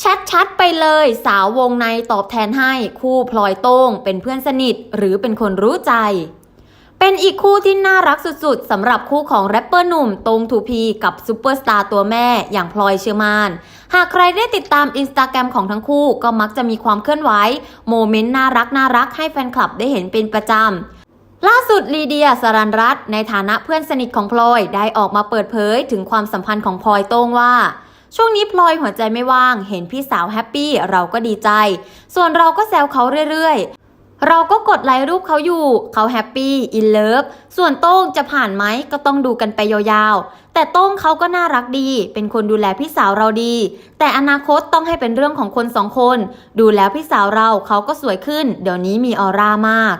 ชัดๆไปเลยสาววงในตอบแทนให้คู่พลอยโต้งเป็นเพื่อนสนิทหรือเป็นคนรู้ใจ เป็นอีกคู่ที่น่ารักสุดๆสำหรับคู่ของแรปเปอร์หนุ่มตรงทูพีกับซูเปอร์สตาร์ตัวแม่อย่างพลอยเชอร์มาน หากใครได้ติดตามอินสตาแกรมของทั้งคู่ก็มักจะมีความเคลื่อนไหวโมเมนต์น่ารักน่ารักให้แฟนคลับได้เห็นเป็นประจำล่าสุดลีเดียสรันรัตในฐานะเพื่อนสนิทของพลอยได้ออกมาเปิดเผยถึงความสัมพันธ์ของพลอยโต้งว่า ช่วงนี้พลอยหัวใจไม่ว่าง เห็นพี่สาวแฮปปี้เราก็ดีใจ ส่วนเราก็แซวเขาเรื่อยๆ เราก็กดไลค์รูปเขาอยู่ เขาแฮปปี้อินเลิฟส่วนโต้งจะผ่านไหมก็ต้องดูกันไปยาวๆ แต่โต้งเขาก็น่ารักดี เป็นคนดูแลพี่สาวเราดี แต่อนาคตต้องให้เป็นเรื่องของคนสองคน ดูแล้วพี่สาวเราเขาก็สวยขึ้น เดี๋ยวนี้มีออร่ามาก